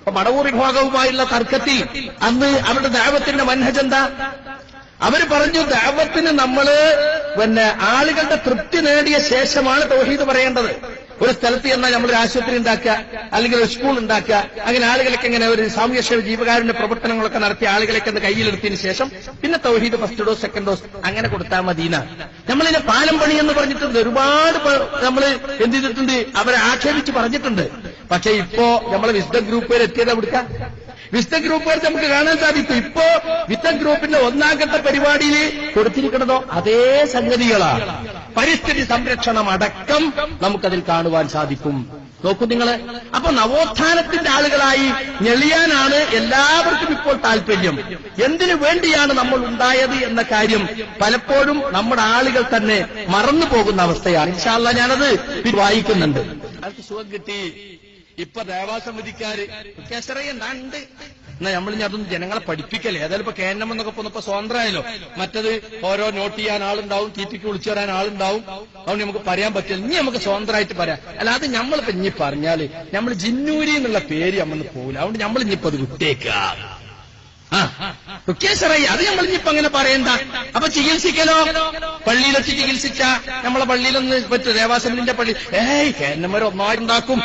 അപ്പൊ മടവൂർ വിഭാഗവുമായുള്ള തർക്കത്തിൽ അന്ന് അവരുടെ ദാവത്തിന്റെ മനഹജ് എന്താ? അവർ പറഞ്ഞു ദാവത്തിന് നമ്മൾ പിന്നെ ആളുകളുടെ തൃപ്തി നേടിയ ശേഷമാണ് തൗഹീദ് പറയേണ്ടത്. ഒരു സ്ഥലത്ത് ചെന്നാൽ നമ്മൾ ഒരു ആശുപത്രി ഉണ്ടാക്കുക അല്ലെങ്കിൽ ഒരു സ്കൂൾ ഉണ്ടാക്കുക അങ്ങനെ ആളുകളൊക്കെ ഇങ്ങനെ ഒരു സാമൂഹ്യക്ഷേമ ജീവകാരുണ്യ പ്രവർത്തനങ്ങളൊക്കെ നടത്തി ആളുകളൊക്കെ ഒന്ന് കയ്യിലെടുത്തതിന് ശേഷം പിന്നെ തൗഹീദ് ഫസ്റ്റ് ഡോസ് സെക്കൻഡ് ഡോസ് അങ്ങനെ കൊടുത്താൽ മദീന നമ്മളിതിനെ പാലം പണി എന്ന് പറഞ്ഞിട്ടുണ്ട്. ഒരുപാട് നമ്മൾ എന്ത് ചെയ്തിട്ടുണ്ട്? അവരെ ആക്ഷേപിച്ച് പറഞ്ഞിട്ടുണ്ട്. പക്ഷെ ഇപ്പോ നമ്മൾ വിശുദ്ധ ഗ്രൂപ്പുകാർ എത്തിയത് എവിടുക്ക വിശുദ്ധ ഗ്രൂപ്പുകാർ നമുക്ക് കാണാൻ സാധിക്കും. ഇപ്പോ വിത്ത ഗ്രൂപ്പിന്റെ ഒന്നാംഘട്ട പരിപാടിയിൽ കൊടുത്തിരിക്കുന്നതോ അതേ സംഗതികളാണ് പരിസ്ഥിതി സംരക്ഷണം അടക്കം നമുക്കതിൽ കാണുവാൻ സാധിക്കും. നോക്കൂ നിങ്ങൾ അപ്പൊ നവോത്ഥാനത്തിന്റെ ആളുകളായി ഞെളിയാനാണ് എല്ലാവർക്കും ഇപ്പോൾ താല്പര്യം. എന്തിനു വേണ്ടിയാണ് നമ്മൾ ഉണ്ടായത് എന്ന കാര്യം പലപ്പോഴും നമ്മുടെ ആളുകൾ തന്നെ മറന്നു പോകുന്ന അവസ്ഥയാണ്. ഇൻഷാല്ല ഞാനത് വായിക്കുന്നുണ്ട്. സുഖം കിട്ടി? ഇപ്പൊ ദേവാസമിതിക്കാര് കേസറയുണ്ട് എന്നാ നമ്മൾ ഇനി അതൊന്നും ജനങ്ങളെ പഠിപ്പിക്കല്ലേ? ഏതായാലും ഇപ്പൊ കേന്ദ്രം എന്നൊക്കെ പോന്നപ്പോ സ്വതന്ത്രമായല്ലോ. മറ്റത് ഓരോ നോട്ട് ചെയ്യാൻ ആളുണ്ടാവും തീറ്റിക്ക് വിളിച്ചു വരാൻ ആളുണ്ടാവും. അതുകൊണ്ട് നമുക്ക് പറയാൻ പറ്റില്ല. ഇനി നമുക്ക് സ്വതന്ത്രമായിട്ട് പറയാം. അല്ല അത് നമ്മളിപ്പോ ഇനി പറഞ്ഞാൽ നമ്മൾ ജിന്നൂരി എന്നുള്ള പേര് നമ്മൾ പോകില്ല അതുകൊണ്ട് നമ്മൾ ഇനിയിപ്പോ അത് വിട്ടേക്കുക റുക്കേശ്വറയ്യ അത് നമ്മൾ ഇനിയിപ്പോ അങ്ങനെ പറയണ്ട. അപ്പൊ ചികിത്സിക്കലോ? പള്ളിയിലൊക്കെ ചികിത്സിച്ച നമ്മളെ പള്ളിയിലൊന്ന് പറ്റും ദേവാസമിന്റെ പള്ളി ഏയ് കേന്നമ്മര് ഒന്നായിട്ടുണ്ടാക്കും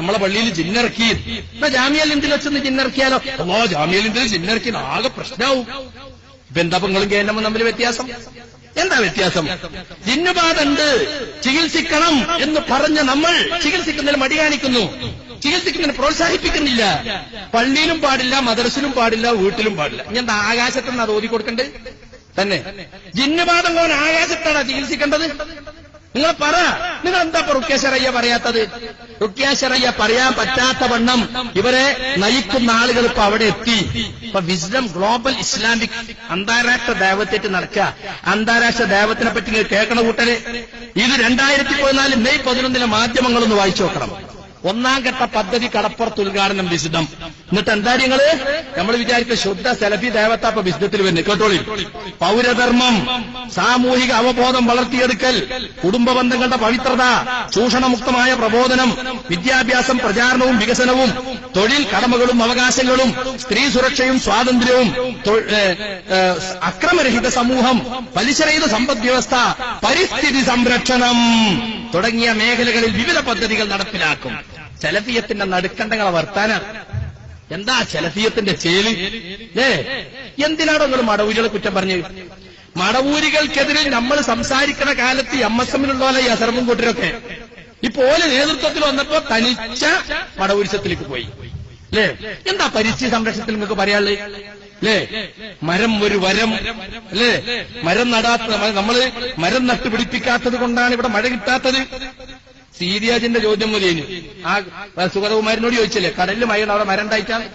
നമ്മളെ പള്ളിയിൽ ജിന്നിറക്കി. എന്നാ ജാമ്യാലിന്തിൽ വെച്ചൊന്ന് ജിന്നിറക്കിയാലോ? അല്ലോ ജാമ്യാലിന്തിൽ ജിന്നിറക്കി ആകെ പ്രശ്നമാവും ഇപ്പൊ കേന്നമ്മ തമ്മിൽ വ്യത്യാസം? എന്താ വ്യത്യാസം? ജിന്നുബാധുണ്ട്. ചികിത്സിക്കണം എന്ന് പറഞ്ഞ നമ്മൾ ചികിത്സിക്കുന്നതിന് മടി കാണിക്കുന്നു. ചികിത്സിക്കുന്നതിന് പ്രോത്സാഹിപ്പിക്കുന്നില്ല. പള്ളിയിലും പാടില്ല മദ്രസിലും പാടില്ല വീട്ടിലും പാടില്ല. ഇനി എന്താ ആകാശത്തുനിന്ന് അത് ഓതി കൊടുക്കണ്ടേ? തന്നെ. ജിന്നുബാധം കൊണ്ട് ആകാശത്താണ് ചികിത്സിക്കേണ്ടത്? നിങ്ങൾ പറ. നിങ്ങൾ എന്താ ഇപ്പൊ പറയാത്തത്? റുക്യാശറയ്യ പറയാൻ പറ്റാത്ത വണ്ണം ഇവരെ നയിക്കുന്ന ആളുകൾ ഇപ്പൊ അവിടെ എത്തി. ഇപ്പൊ വിസ്ഡം ഗ്ലോബൽ ഇസ്ലാമിക് അന്താരാഷ്ട്ര ദേവത്തേറ്റ് നടക്കുക. അന്താരാഷ്ട്ര ദേവത്തിനെ പറ്റി കേൾക്കണ കൂട്ടരെ ഇത് രണ്ടായിരത്തി പതിനാല് മെയ് പതിനൊന്നിലെ മാധ്യമങ്ങളൊന്ന് വായിച്ചു നോക്കണം. ഒന്നാം ഘട്ട പദ്ധതി കടപ്പുറത്ത് ഉദ്ഘാടനം വിശുദ്ധം എന്നിട്ട് എന്താ നിങ്ങൾ? നമ്മൾ വിചാരിച്ച ശുദ്ധ സെലഫി ദേവത്താപ്പ വിശുദ്ധത്തിൽ വരുന്നു കേട്ടോളി പൗരധർമ്മം സാമൂഹിക അവബോധം വളർത്തിയെടുക്കൽ കുടുംബ ബന്ധങ്ങളുടെ പവിത്രത ചൂഷണമുക്തമായ പ്രബോധനം വിദ്യാഭ്യാസം പ്രചാരണവും വികസനവും തൊഴിൽ കടമകളും അവകാശങ്ങളും സ്ത്രീ സുരക്ഷയും സ്വാതന്ത്ര്യവും അക്രമരഹിത സമൂഹം പലിശരഹിത സമ്പദ് വ്യവസ്ഥ പരിസ്ഥിതി സംരക്ഷണം തുടങ്ങിയ മേഖലകളിൽ വിവിധ പദ്ധതികൾ നടപ്പിലാക്കും. സെലഫിയത്തിന്റെ നടുക്കണ്ടങ്ങളെ വർത്താനാണ് എന്താ സലഫിയത്തിന്റെ ചേലി? ഏ എന്തിനാണോ നിങ്ങൾ മടവൂരികളെ കുറ്റം പറഞ്ഞത് മടവൂരികൾക്കെതിരെ നമ്മൾ സംസാരിക്കുന്ന കാലത്ത് എം എസ് എമ്മിലുള്ള ഈ അസർമും കൂട്ടരൊക്കെ ഇപ്പോലെ നേതൃത്വത്തിൽ വന്നപ്പോ തനിച്ച മടവൂരിസത്തിലേക്ക് പോയി. അല്ലേ എന്താ പരിസ്ഥിതി സംരക്ഷണത്തിൽ നിങ്ങൾക്ക് പറയാനുള്ളത്? അല്ലേ മരം ഒരു വരം. അല്ലേ മരം നടാത്ത നമ്മൾ മരം നട്ടുപിടിപ്പിക്കാത്തത് കൊണ്ടാണ് ഇവിടെ മഴ കിട്ടാത്തത്. സീരിയാജിന്റെ ചോദ്യം മതിയേനു ആ സുഗതകുമാരനോട് ചോദിച്ചില്ലേ കടലിൽ മഴയാണ് അവിടെ മരം ഉണ്ടായിട്ടാണ്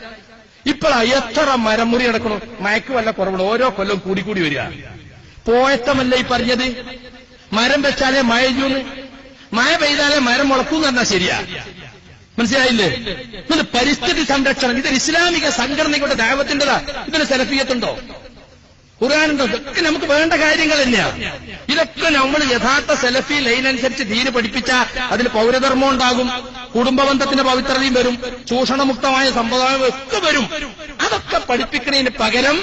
ഇപ്പോഴാ എത്ര മരം മുറി നടക്കണോ? മയക്ക് വല്ല കുറവുണ്ട്? ഓരോ കൊല്ലം കൂടി കൂടി വരിക. പോയത്തമല്ല ഈ പറഞ്ഞത്? മരം വെച്ചാലേ മഴ ചെയ്യൂന്ന് മഴ പെയ്താലേ മരം മുളക്കൂന്ന് പറഞ്ഞാൽ ശരിയാ. മനസ്സിലായില്ലേ? ഇത് പരിസ്ഥിതി സംരക്ഷണം. ഇതൊരു ഇസ്ലാമിക സംഘടനയുടെ ദൈവത്തിന്റെതാ ഇതിന് സെലഫിയത്തുണ്ടോ? ഖുർആാനുണ്ടോ. ഇതൊക്കെ നമുക്ക് വേണ്ട കാര്യങ്ങൾ തന്നെയാ ഇതൊക്കെ നമ്മൾ യഥാർത്ഥ സെലഫി ലൈൻ അനുസരിച്ച് ദീന് പഠിപ്പിച്ച അതിൽ പൗരധർമ്മം ഉണ്ടാകും. കുടുംബബന്ധത്തിന്റെ പവിത്രതയും വരും. ചൂഷണമുക്തമായ സമ്പ്രദായം ഒക്കെ വരും. അതൊക്കെ പഠിപ്പിക്കുന്നതിന് പകരം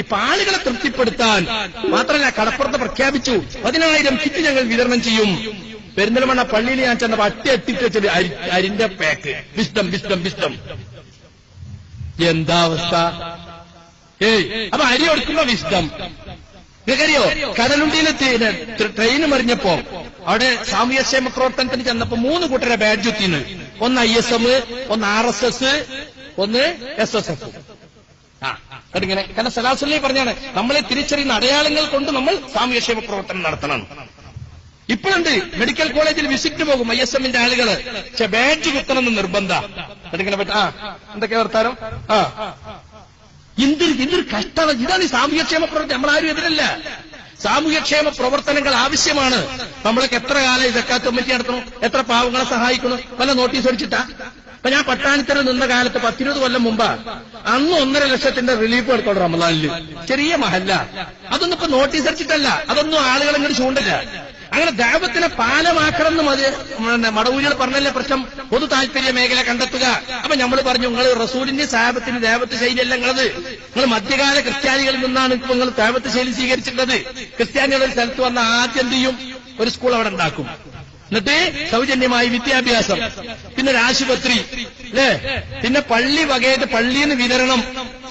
ഈ ആളുകളെ തൃപ്തിപ്പെടുത്താൻ മാത്രമല്ല കടപ്പുറത്ത് പ്രഖ്യാപിച്ചു. പതിനായിരം കിറ്റ് ഞങ്ങൾ വിതരണം ചെയ്യും. പെരിന്തൽമണ്ണ പള്ളിയിൽ ഞാൻ ചെന്നപ്പോ അട്ടി എത്തിച്ച് വെച്ചത് അരിന്റെ പാക്ക് വിഷ്ടം വിഷ്ടം വിഷ്ടം എന്താ അവസ്ഥ? ഏയ് അപ്പൊ അരി കൊടുക്കുമ്പോ വിശദം നിങ്ങൾക്കറിയോ? കടലുണ്ടിയിലെ ട്രെയിൻ മറിഞ്ഞപ്പോ അവിടെ സാമൂഹ്യക്ഷേമ പ്രവർത്തനത്തിന് ചെന്നപ്പോ മൂന്ന് കൂട്ടരെ ബാഡ് ചുത്തിന് ഒന്ന് ഐ എസ് എം ഒന്ന് ആർ എസ് എസ് ഒന്ന് എസ് എസ് എഫ് ആ കാരണം സലാസുല്ലി പറഞ്ഞാണ് നമ്മളെ തിരിച്ചറിയുന്ന അടയാളങ്ങൾ കൊണ്ട് നമ്മൾ സാമൂഹ്യക്ഷേമ പ്രവർത്തനം നടത്തണം. ഇപ്പോഴുണ്ട് മെഡിക്കൽ കോളേജിൽ വിസിറ്റ് പോകും ഐ എസ് എമ്മിന്റെ ആളുകൾ പക്ഷെ ബാഡ്ജ് കുത്തണമെന്ന് നിർബന്ധ. എന്തൊക്കെയാ വർത്താനം? ആ എന്തൊരു എന്തൊരു കഷ്ടത. ഇതാണ് ഈ സാമൂഹ്യക്ഷേമ പ്രവർത്തനം. നമ്മളാരും എതിരല്ല. സാമൂഹ്യക്ഷേമ പ്രവർത്തനങ്ങൾ ആവശ്യമാണ്. നമ്മളൊക്കെ എത്ര കാലം ഇതൊക്കെ കമ്മിറ്റി നടത്തണം എത്ര പാവങ്ങളെ സഹായിക്കണം വല്ല നോട്ടീസ് അടിച്ചിട്ടാ അപ്പൊ ഞാൻ പട്ടാണിത്തരം നിന്ന കാലത്ത് പത്തിരുപത് കൊല്ലം മുമ്പ് അന്ന് ഒന്നര ലക്ഷത്തിന്റെ റിലീഫ് എടുക്കണം റമദാനിൽ. ചെറിയ മഹല്ല. അതൊന്നും ഇപ്പൊ നോട്ടീസ് അടിച്ചിട്ടല്ല. അതൊന്നും ആളുകൾ ഇങ്ങോട്ട് ചൂണ്ടില്ല. അങ്ങനെ ദാപത്തിനെ പാലമാക്കണം എന്ന് മതി മടവൂരികൾ പറഞ്ഞല്ലേ പ്രശ്നം? പൊതു താല്പര്യ മേഖല കണ്ടെത്തുക. അപ്പൊ നമ്മൾ പറഞ്ഞു നിങ്ങൾ റസൂലിന്റെ സാപത്തിന് ദേവത്ത് ശൈലിയല്ല നിങ്ങളത്. നിങ്ങൾ മധ്യകാല ക്രിസ്ത്യാനികളിൽ നിന്നാണ് ഇപ്പൊ നിങ്ങൾ ദേവത്ത് ശൈലി സ്വീകരിച്ചിട്ടുള്ളത്. ക്രിസ്ത്യാനികൾ സ്ഥലത്ത് വന്ന ആദ്യം എന്ത് ചെയ്യും? ഒരു സ്കൂൾ അവിടെ ഉണ്ടാക്കും. എന്നിട്ട് സൗജന്യമായി വിദ്യാഭ്യാസം. പിന്നെ ഒരു ആശുപത്രി. അല്ലേ? പിന്നെ പള്ളി വകയായിട്ട് പള്ളിയിൽ നിന്ന് വിതരണം.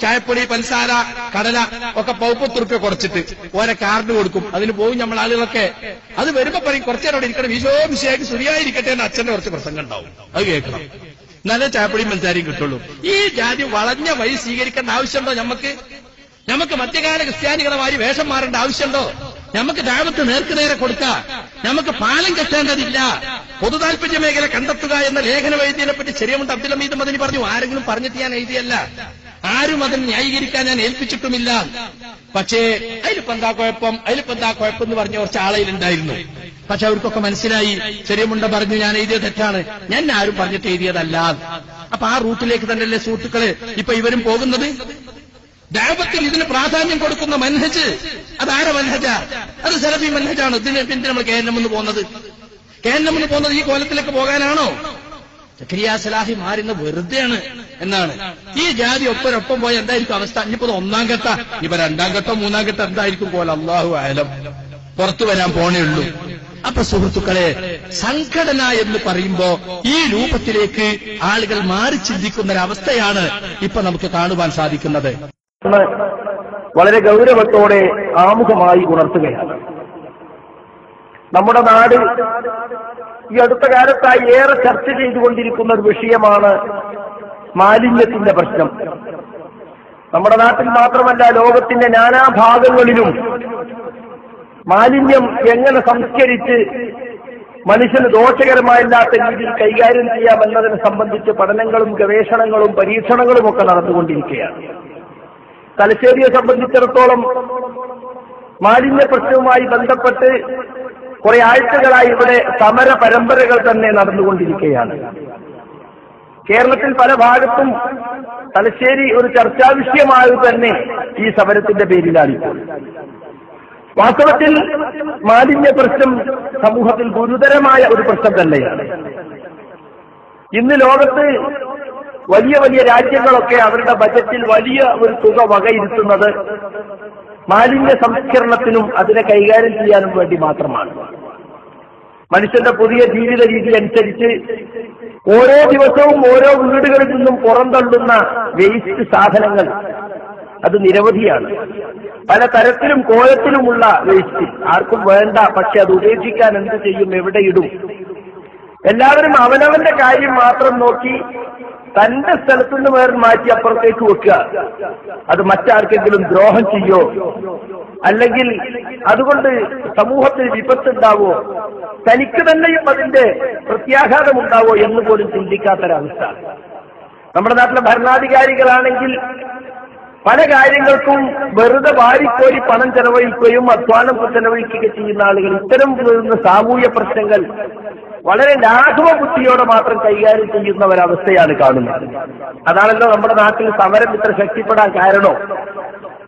ചായപ്പൊടി പഞ്ചസാര കടല ഒക്കെ പൗപ്പത്ത് റുപ്യ കുറച്ചിട്ട് ഓരോ കാർഡ് കൊടുക്കും. അതിന് പോകും നമ്മൾ ആളുകളൊക്കെ അത് വരുമ്പോ പറയും കുറച്ചേരം അവിടെ ഇരിക്കണം വിശോ വിഷയമായിട്ട് ശരിയായിരിക്കട്ടെ എന്ന് അച്ഛന്റെ കുറച്ച് പ്രസംഗം ഉണ്ടാവും. അത് കേൾക്കണം. എന്നാലേ ചായപ്പൊടിയും പഞ്ചസാരയും കിട്ടുള്ളൂ. ഈ ജാതി വളഞ്ഞ വഴി സ്വീകരിക്കേണ്ട ആവശ്യമുണ്ടോ നമുക്ക്? നമുക്ക് മധ്യകാല ക്രിസ്ത്യാനികളെ മാറി വേഷം മാറേണ്ട ആവശ്യമുണ്ടോ? നമുക്ക് ദാവത്ത് നേർക്കുനേരെ കൊടുക്കാം. നമുക്ക് പാലം കെട്ടേണ്ടതില്ല. പൊതു താല്പര്യ മേഖല കണ്ടെത്തുക എന്ന ലേഖന വൈദ്യനെ പറ്റി ശരിയമുണ്ട് അബ്ദുൽ അമീദ് മദനി പറഞ്ഞു ആരെങ്കിലും പറഞ്ഞിട്ട് ഞാൻ എഴുതിയല്ല. ആരും അതിന് ന്യായീകരിക്കാൻ ഞാൻ ഏൽപ്പിച്ചിട്ടുമില്ല. പക്ഷേ അതിലിപ്പോ എന്താ കുഴപ്പം? അതിലിപ്പോ എന്താ കുഴപ്പം എന്ന് പറഞ്ഞ കുറച്ച് ആളയിലുണ്ടായിരുന്നു. പക്ഷെ അവർക്കൊക്കെ മനസ്സിലായി. ചെറിയമുണ്ട പറഞ്ഞു ഞാൻ എഴുതിയത് തെറ്റാണ്. ഞാൻ ആരും പറഞ്ഞിട്ട് എഴുതിയതല്ല. അപ്പൊ ആ റൂട്ടിലേക്ക് തന്നെയല്ലേ സുഹൃത്തുക്കൾ ഇപ്പൊ ഇവരും പോകുന്നത്? ദാപത്തിൽ ഇതിന് പ്രാധാന്യം കൊടുക്കുന്ന മൻഹജ്. അതാര മൻഹജ? അത് സലഫി മൻഹജാണ്. ഇതിന് പിന്നെ നമ്മൾ കേരളമെന്ന് പോകുന്നത്. കേരളമെന്ന് പോകുന്നത് ഈ കോലത്തിലേക്ക് പോകാനാണോ? ചക്രിയ സലാഹി മാറുന്ന വെറുതെയാണ് എന്നാണ്. ഈ ജാതി ഒപ്പരൊപ്പം പോയ എന്തായിരിക്കും അവസ്ഥ? ഇനിയിപ്പോ ഒന്നാം ഘട്ട. ഇപ്പൊ രണ്ടാം ഘട്ടം മൂന്നാം ഘട്ടം എന്തായിരിക്കും പോലെ അള്ളാഹു ആയാലും പുറത്തു വരാൻ പോണേ ഉള്ളൂ. അപ്പൊ സുഹൃത്തുക്കളെ സംഘടന എന്ന് പറയുമ്പോ ഈ രൂപത്തിലേക്ക് ആളുകൾ മാറി ചിന്തിക്കുന്ന ഒരവസ്ഥയാണ് ഇപ്പൊ നമുക്ക് കാണുവാൻ സാധിക്കുന്നത്. വളരെ ഗൗരവത്തോടെ ആമുഖമായി ഉണർത്തുകയാണ്. നമ്മുടെ നാട് ഈ അടുത്ത കാലത്തായി ഏറെ ചർച്ച ചെയ്തുകൊണ്ടിരിക്കുന്ന ഒരു വിഷയമാണ് മാലിന്യത്തിന്റെ പ്രശ്നം. നമ്മുടെ നാട്ടിൽ മാത്രമല്ല ലോകത്തിന്റെ നാനാഭാഗങ്ങളിലും മാലിന്യം എങ്ങനെ സംസ്കരിച്ച് മനുഷ്യന് ദോഷകരമായില്ലാത്ത രീതിയിൽ കൈകാര്യം ചെയ്യാമെന്നതിനെ സംബന്ധിച്ച് പഠനങ്ങളും ഗവേഷണങ്ങളും പരീക്ഷണങ്ങളും ഒക്കെ നടന്നുകൊണ്ടിരിക്കുകയാണ്. തലശ്ശേരിയെ സംബന്ധിച്ചിടത്തോളം മാലിന്യ പ്രശ്നവുമായി ബന്ധപ്പെട്ട് കുറെ ആഴ്ചകളായി ഇവിടെ സമര പരമ്പരകൾ തന്നെ നടന്നുകൊണ്ടിരിക്കുകയാണ്. കേരളത്തിൽ പല ഭാഗത്തും തലശ്ശേരി ഒരു ചർച്ചാ വിഷയമായി തന്നെ ഈ സമരത്തിന്റെ പേരിലാണ് വാസ്തവത്തിൽ മാലിന്യ പ്രശ്നം സമൂഹത്തിൽ ഗുരുതരമായ ഒരു പ്രശ്നം തന്നെയാണ്. ഇന്ന് ലോകത്ത് വലിയ വലിയ രാജ്യങ്ങളൊക്കെ അവരുടെ ബജറ്റിൽ വലിയ ഒരു തുക വകയിരുത്തുന്നത് മാലിന്യ സംസ്കരണത്തിനും അതിനെ കൈകാര്യം ചെയ്യാനും വേണ്ടി മാത്രമാണ്. മനുഷ്യന്റെ പുതിയ ജീവിത രീതി അനുസരിച്ച് ഓരോ ദിവസവും ഓരോ വീടുകളിൽ നിന്നും പുറന്തള്ളുന്ന വേസ്റ്റ് സാധനങ്ങൾ അത് നിരവധിയാണ്. പല തരത്തിലും കോലത്തിലുമുള്ള വേസ്റ്റ്. ആർക്കും വേണ്ട പക്ഷെ അത് ഉപേക്ഷിക്കാൻ എന്ത് ചെയ്യും? എവിടെ ഇടും? എല്ലാവരും അവനവന്റെ കാര്യം മാത്രം നോക്കി തന്റെ സ്ഥലത്തു നിന്ന് വേറെ മാറ്റി അപ്പുറത്തേക്ക് വെക്കുക. അത് മറ്റാർക്കെങ്കിലും ദ്രോഹം ചെയ്യോ? അല്ലെങ്കിൽ അതുകൊണ്ട് സമൂഹത്തിൽ വിപത്തുണ്ടാവോ? തനിക്ക് തന്നെയും അതിന്റെ പ്രത്യാഘാതം ഉണ്ടാവോ എന്ന് പോലും ചിന്തിക്കാത്തൊരവസ്ഥ. നമ്മുടെ നാട്ടിലെ ഭരണാധികാരികളാണെങ്കിൽ പല കാര്യങ്ങൾക്കും വെറുതെ വാരിക്കോരി പണം ചെലവഴിക്കുകയും അധ്വാനം ചെലവഴിക്കുകയും ചെയ്യുന്ന ആളുകൾ ഇത്തരം സാമൂഹ്യ പ്രശ്നങ്ങൾ വളരെ ലാഘവ ബുദ്ധിയോടെ മാത്രം കൈകാര്യം ചെയ്യുന്ന ഒരവസ്ഥയാണ് കാണുന്നത്. അതാണല്ലോ നമ്മുടെ നാട്ടിൽ സമരം ഇത്ര ശക്തിപ്പെടാൻ കാരണോ.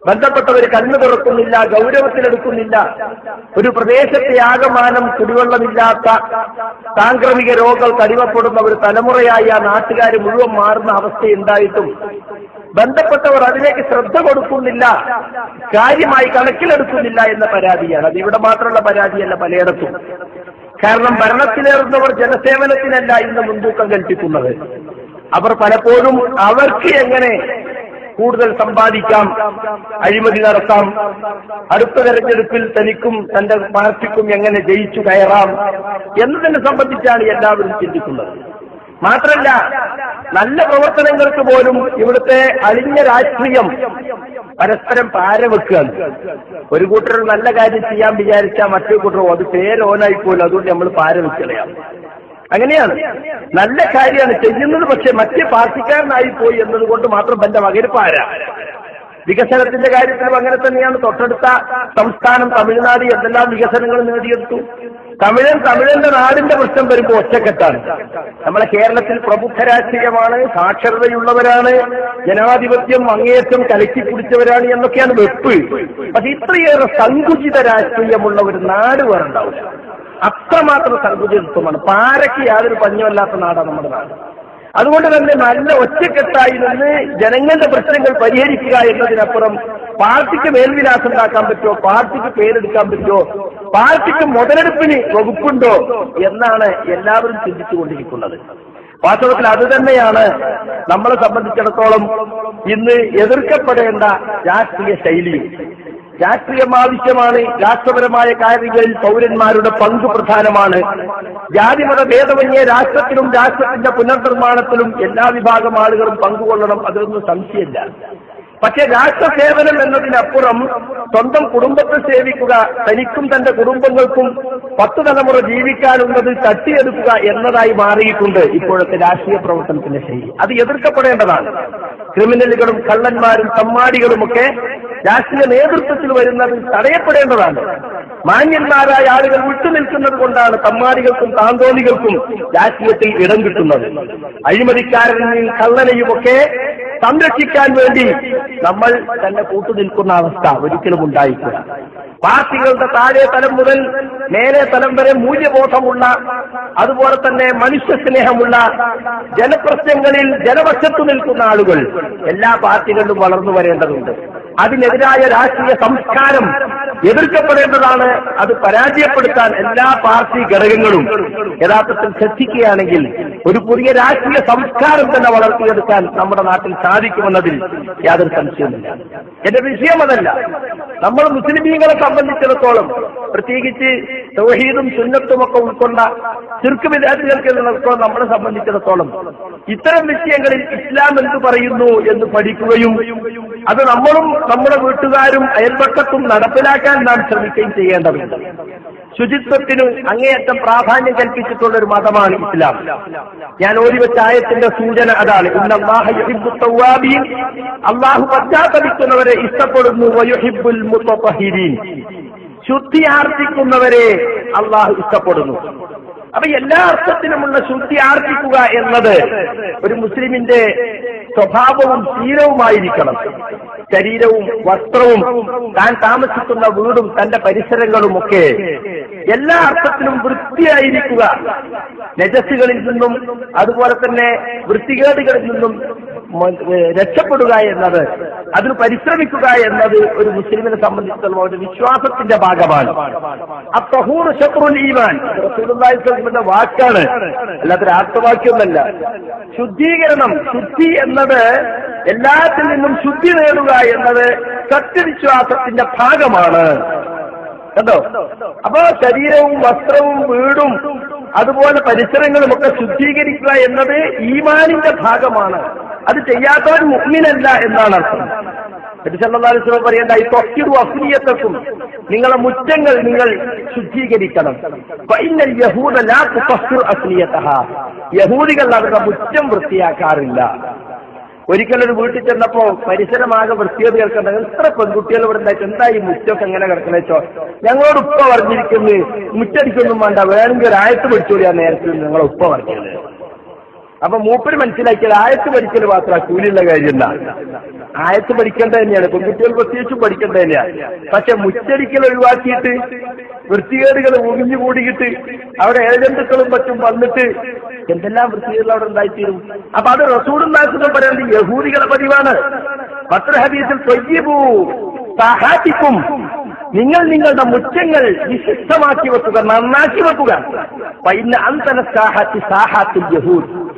ബന്ധപ്പെട്ടവർ കണ്ണു തുറക്കുന്നില്ല ഗൗരവത്തിലെടുക്കുന്നില്ല. ഒരു പ്രദേശത്തെ ആകമാനം കുടിവെള്ളമില്ലാത്ത സാംക്രമിക രോഗങ്ങൾ കടിവപ്പെടുന്ന ഒരു തലമുറയായി ആ നാട്ടുകാർ മുഴുവൻ മാറുന്ന അവസ്ഥയുണ്ടായിട്ടും ബന്ധപ്പെട്ടവർ അതിലേക്ക് ശ്രദ്ധ കൊടുക്കുന്നില്ല. കാര്യമായി കണക്കിലെടുക്കുന്നില്ല എന്ന പരാതിയാണ്. അത് ഇവിടെ മാത്രമുള്ള പരാതിയല്ല പലയിടത്തും. കാരണം ഭരണത്തിലേറുന്നവർ ജനസേവനത്തിനല്ല ഇന്ന് മുൻതൂക്കം കൽപ്പിക്കുന്നത്. അവർ പലപ്പോഴും അവർക്ക് എങ്ങനെ കൂടുതൽ സമ്പാദിക്കാം അഴിമതി നടത്താം അടുത്ത തെരഞ്ഞെടുപ്പിൽ തനിക്കും തന്റെ പാർട്ടിക്കും എങ്ങനെ ജയിച്ചു കയറാം എന്നതിനെ സംബന്ധിച്ചാണ് എല്ലാവരും ചിന്തിക്കുന്നത്. മാത്രല്ല നല്ല പ്രവർത്തനങ്ങൾക്ക് പോലും ഇവിടുത്തെ അലിഞ്ഞ രാഷ്ട്രീയം പരസ്പരം പാരവെക്കുകയാണ് ഒരു കൂട്ടർ നല്ല കാര്യം ചെയ്യാൻ വിചാരിച്ചാൽ മറ്റൊരു കൂട്ടർ അത് പേരോനായി പോലും അതുകൊണ്ട് നമ്മൾ പാരവെക്കളയാം അങ്ങനെയാണ്. നല്ല കാര്യമാണ് ചെയ്യുന്നത് പക്ഷെ മറ്റേ പാർട്ടിക്കാരനായി പോയി എന്നതുകൊണ്ട് മാത്രം എന്റെ മകര് പാര. വികസനത്തിന്റെ കാര്യത്തിലും അങ്ങനെ തന്നെയാണ്. തൊട്ടടുത്ത സംസ്ഥാനം തമിഴ്നാട് എന്തെല്ലാം വികസനങ്ങൾ നേടിയെടുത്തു. തമിഴൻ തമിഴന്റെ നാടിന്റെ പ്രശ്നം വരുമ്പോൾ ഒറ്റക്കെട്ടാണ്. നമ്മളെ കേരളത്തിൽ പ്രബുദ്ധ രാഷ്ട്രീയമാണ് സാക്ഷരതയുള്ളവരാണ് ജനാധിപത്യം അങ്ങേയറ്റം കലക്കി പിടിച്ചവരാണ് എന്നൊക്കെയാണ് വെപ്പ്. പക്ഷെ ഇത്രയേറെ സങ്കുചിത രാഷ്ട്രീയമുള്ള ഒരു നാട് വേറുണ്ടാവില്ല അത്രമാത്രം സങ്കുചിതത്വമാണ്. പാരയ്ക്ക് യാതൊരു പഞ്ഞമല്ലാത്ത നാടാണ് നമ്മുടെ നാട്. അതുകൊണ്ട് തന്നെ നല്ല ഒറ്റക്കെട്ടായി നിന്ന് ജനങ്ങളുടെ പ്രശ്നങ്ങൾ പരിഹരിക്കുക എന്നതിനപ്പുറം പാർട്ടിക്ക് മേൽവിലാസം ഉണ്ടാക്കാൻ പറ്റുമോ? പാർട്ടിക്ക് പേരെടുക്കാൻ പറ്റുമോ? പാർട്ടിക്ക് മുതലെടുപ്പിന് വകുപ്പുണ്ടോ എന്നാണ് എല്ലാവരും ചിന്തിച്ചുകൊണ്ടിരിക്കുന്നത്. വാസ്തവത്തിൽ അത് തന്നെയാണ് നമ്മളെ സംബന്ധിച്ചിടത്തോളം ഇന്ന് എതിർക്കപ്പെടേണ്ട രാഷ്ട്രീയ ശൈലിയും. രാഷ്ട്രീയം ആവശ്യമാണ് രാഷ്ട്രപരമായ കാര്യങ്ങളിൽ പൗരന്മാരുടെ പങ്ക് പ്രധാനമാണ്. ജാതിമത ഭേദമന്യേ രാഷ്ട്രത്തിലും രാഷ്ട്രത്തിന്റെ പുനർനിർമ്മാണത്തിലും എല്ലാ വിഭാഗം ആളുകളും പങ്കുകൊള്ളണം അതിലൊന്നും സംശയമില്ല. പക്ഷെ രാഷ്ട്രസേവനം എന്നതിനപ്പുറം സ്വന്തം കുടുംബത്തെ സേവിക്കുക തനിക്കും തന്റെ കുടുംബങ്ങൾക്കും പത്ത് തലമുറ ജീവിക്കാനുള്ളത് തട്ടിയെടുക്കുക എന്നതായി മാറിയിട്ടുണ്ട് ഇപ്പോഴത്തെ രാഷ്ട്രീയ പ്രവർത്തനത്തിന്റെ ശൈലി. അത് എതിർക്കപ്പെടേണ്ടതാണ്. ക്രിമിനലുകളും കള്ളന്മാരും സമ്മാടികളുമൊക്കെ രാഷ്ട്രീയ നേതൃത്വത്തിൽ വരുന്നത് തടയപ്പെടേണ്ടതാണ്. മാന്യന്മാരായ ആളുകൾ വിട്ടുനിൽക്കുന്നത് കൊണ്ടാണ് തമ്മാടികൾക്കും താന്തോലികൾക്കും രാഷ്ട്രീയത്തിൽ ഇടം കിട്ടുന്നത്. അഴിമതിക്കാരനെയും കള്ളനെയുമൊക്കെ സംരക്ഷിക്കാൻ വേണ്ടി നമ്മൾ തന്നെ കൂട്ടുനിൽക്കുന്ന അവസ്ഥ ഒരിക്കലും ഉണ്ടായിട്ടില്ല. പാർട്ടികളുടെ താഴെ തലം മുതൽ മേലെ തലം വരെ മൂല്യബോധമുള്ള അതുപോലെ തന്നെ മനുഷ്യ സ്നേഹമുള്ള ജനപ്രശ്നങ്ങളിൽ ജനപക്ഷത്തു നിൽക്കുന്ന ആളുകൾ എല്ലാ പാർട്ടികളിലും വളർന്നു വരേണ്ടതുണ്ട്. അതിനെതിരായ രാഷ്ട്രീയ സംസ്കാരം എതിർക്കപ്പെടേണ്ടതാണ്. അത് പരാജയപ്പെടുത്താൻ എല്ലാ പാർട്ടി ഘടകങ്ങളും യഥാർത്ഥത്തിൽ ശ്രദ്ധിക്കുകയാണെങ്കിൽ ഒരു പുതിയ രാഷ്ട്രീയ സംസ്കാരം തന്നെ വളർത്തിയെടുക്കാൻ നമ്മുടെ നാട്ടിൽ സാധിക്കുമെന്നതിൽ യാതൊരു സംശയമില്ല എന്റെ വിഷയം അതല്ല. നമ്മൾ മുസ്ലിമീങ്ങളെ സംബന്ധിച്ചിടത്തോളം പ്രത്യേകിച്ച് സൗഹീദും സുന്നത്തും ഒക്കെ ഉൾക്കൊണ്ട ചുരുക്ക് വിദ്യാർത്ഥികൾക്ക് നമ്മളെ സംബന്ധിച്ചിടത്തോളം ഇത്തരം വിഷയങ്ങളിൽ ഇസ്ലാം എന്ത് പറയുന്നു എന്ന് പഠിക്കുകയും അത് നമ്മളും നമ്മുടെ വീട്ടുകാരും അയൽപക്കത്തും നടപ്പിലാക്കാൻ നാം ശ്രമിക്കുകയും ചെയ്യേണ്ടതുണ്ട് ശുചിത്വത്തിന് അങ്ങേയറ്റം പ്രാധാന്യം കൽപ്പിച്ചിട്ടുള്ള ഒരു മതമാണ് ഇസ്ലാം. ഞാൻ ഓടി വെച്ച ആയത്തിന്റെ സൂചന അതാണ്. ഇന്ന് തവ്വാബീൻ അള്ളാഹു പശ്ചാത്തപിക്കുന്നവരെ ഇഷ്ടപ്പെടുന്നു. വയുഹിബുൽ മുത്തഹിരീൻ. ശുദ്ധി അള്ളാഹു ഇഷ്ടപ്പെടുന്നു. അപ്പൊ എല്ലാ അർത്ഥത്തിലുമുള്ള ശുദ്ധി ആർജിക്കുക എന്നത് ഒരു മുസ്ലിമിന്റെ സ്വഭാവവും ശീലവുമായിരിക്കണം. ശരീരവും വസ്ത്രവും താൻ താമസിക്കുന്ന വീടും തന്റെ പരിസരങ്ങളും ഒക്കെ എല്ലാ അർത്ഥത്തിലും വൃത്തിയായിരിക്കുക. നജസ്സുകളിൽ നിന്നും അതുപോലെ തന്നെ വൃത്തികേടുകളിൽ നിന്നും രക്ഷപ്പെടുക എന്നത് അതിന് പരിശ്രമിക്കുക എന്നത് ഒരു മുസ്ലിമിനെ സംബന്ധിച്ചിടത്തോളം ഒരു വിശ്വാസത്തിന്റെ ഭാഗമാണ്. അത്തഹൂർ ശത്രുൽ ഈമാൻ. റസൂലുള്ളാഹി സ്വല്ലല്ലാഹു അലൈഹി വസല്ലമയുടെ വാക്കാണ്. അല്ലാത്ത ആത്മവാക്യമൊന്നല്ല ശുദ്ധീകരണം ശുദ്ധി എന്നത് എല്ലാത്തിൽ നിന്നും ശുദ്ധി നേടുക എന്നത് സത്യവിശ്വാസത്തിന്റെ ഭാഗമാണ്. കണ്ടോ? അപ്പോ ശരീരവും വസ്ത്രവും വീടും അതുപോലെ പരിസരങ്ങളും ഒക്കെ ശുദ്ധീകരിക്കുക എന്നത് ഈമാനിന്റെ ഭാഗമാണ്. അത് ചെയ്യാത്തവൻ മുഗ്മിനല്ല എന്നാണ് അർത്ഥം. പരിസരം പറയേണ്ട ഈ തൊക്കിടു അഫ്രീയത്തെക്കും നിങ്ങളെ മുറ്റങ്ങൾ നിങ്ങൾ ശുദ്ധീകരിക്കണം. യഹൂദ ലാ. യഹൂദികൾ അവരുടെ മുറ്റം വൃത്തിയാക്കാറില്ല. ഒരിക്കലും ഒരു വീട്ടിൽ ചെന്നപ്പോ പരിസരമാകെ വൃത്തിയോട് കേൾക്കേണ്ടത് എത്ര പെൺകുട്ടികൾ ഇവിടെ ഉണ്ടായിട്ട്? എന്താ ഈ മുറ്റമൊക്കെ എങ്ങനെ കിടക്കണേച്ചോ ഞങ്ങളോട് ഉപ്പ പറഞ്ഞിരിക്കുന്നു മുറ്റടിക്കൊന്നും വേണ്ട. വേണമെങ്കിൽ ആയത്ത് നേരത്തിൽ നേരത്തെ ഞങ്ങളെ ഉപ്പ പറഞ്ഞത്. അപ്പൊ മൂപ്പര് മനസ്സിലാക്കിയത് ആയത്ത് പഠിക്കൽ മാത്രം കൂലിയുള്ള കാര്യമല്ല. ആയത്ത് പഠിക്കേണ്ടത് തന്നെയാണ്. പെൺകുട്ടികൾ പ്രത്യേകിച്ചും പഠിക്കേണ്ടത് തന്നെയാണ് പക്ഷെ മുച്ചടിക്കൽ ഒഴിവാക്കിയിട്ട് വൃത്തികേടുകൾ ഒഴിഞ്ഞു കൂടിയിട്ട് അവിടെ ഏജന്റുക്കളും മറ്റും വന്നിട്ട് എന്തെല്ലാം വൃത്തികേടുകൾ അവിടെ ഉണ്ടായിത്തീരും? അപ്പൊ അത് റസൂടും നാസുഖം പറയുന്നത് യഹൂദികളെ പതിവാണ്. പത്ര ഹദീസിൽ തൊയ്യബൂ നിങ്ങൾ നിങ്ങളുടെ മുറ്റങ്ങൾ വിശിഷ്ടമാക്കി വെക്കുക നന്നാക്കി വെക്കുക. പൈന അന്തര സാഹാത്തി സാഹാത്തിൽ യഹൂദ്.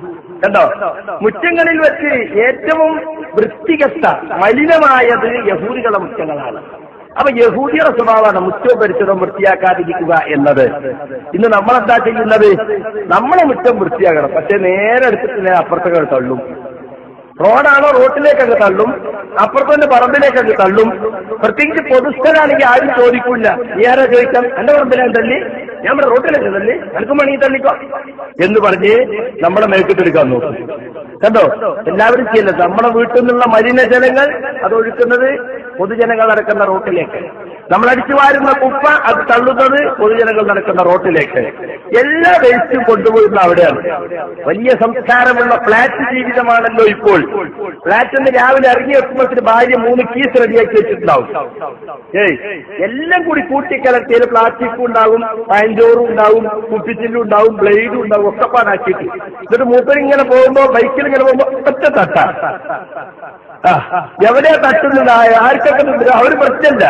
കണ്ടോ? മുറ്റങ്ങളിൽ വെച്ച് ഏറ്റവും വൃത്തികെട്ട മലിനമായത് യഹൂദികളുടെ മുറ്റങ്ങളാണ്. അപ്പൊ യഹൂദിയുടെ സ്വഭാവമാണ് മുറ്റവും പരിസരവും വൃത്തിയാക്കാതിരിക്കുക എന്നത്. ഇന്ന് നമ്മളെന്താ ചെയ്യുന്നത്? നമ്മളെ മുറ്റം വൃത്തിയാക്കണം. പക്ഷെ നേരെ എടുത്തിട്ട് അപ്പുറത്തേക്ക് തള്ളും. റോഡാണോ റോട്ടിലേക്ക് അങ്ങ് തള്ളും? അപ്പുറത്തെ പറമ്പിലേക്ക് അങ്ങ് തള്ളും? പ്രത്യേകിച്ച് പൊതുസ്ഥലാണെങ്കിൽ ആരും ചോദിക്കില്ല. നീ ആരാ ചോദിക്കാം എന്റെ പറമ്പിലാണ് തള്ളി. ഞാൻ ഇവിടെ റോട്ടിലേക്ക് തള്ളി. എനിക്കും മണി തള്ളിക്കോ. എന്ന് പറഞ്ഞ് നമ്മളെ മേക്കിട്ടെടുക്കാൻ നോക്കും. കണ്ടോ? എല്ലാവരും ചെയ്യില്ല? നമ്മുടെ വീട്ടിൽ നിന്നുള്ള മലിനജലങ്ങൾ അത് ഒഴുക്കുന്നത് പൊതുജനങ്ങൾ നടക്കുന്ന റോട്ടിലേക്ക്. നമ്മൾ അടിച്ചു വാരുന്ന കുപ്പ അത് തള്ളുന്നത് പൊതുജനങ്ങൾ നടക്കുന്ന റോട്ടിലേക്ക്. എല്ലാ വേസ്റ്റും കൊണ്ടുപോയിരുന്ന അവിടെയാണ്. വലിയ സംസ്കാരമുള്ള ഫ്ലാറ്റ് ജീവിതമാണല്ലോ ഇപ്പോൾ. ഫ്ളാറ്റ് എന്ന് രാവിലെ ഇറങ്ങി വെക്കുമ്പോഴത്തിന് ഭാര്യ മൂന്ന് കീസ് റെഡിയാക്കി വെച്ചിട്ടുണ്ടാവും. ഏയ് എല്ലാം കൂടി കൂട്ടിക്കലർത്തിയിൽ പ്ലാസ്റ്റിക്കും ഉണ്ടാവും പയഞ്ചോറും ഉണ്ടാവും കുപ്പിച്ചില്ലും ഉണ്ടാവും ബ്ലേഡും ഉണ്ടാവും ഒക്കെ പാടാക്കിയിട്ട് എന്നിട്ട് മൂപ്പർ ഇങ്ങനെ പോകുമ്പോ ബൈക്കിൽ ഇങ്ങനെ പോകുമ്പോ ഒറ്റ തട്ട. ആ, തട്ടുന്നതായ തട്ടുന്നത് ആർക്കൊക്കെ അവർ പ്രശ്നമില്ല.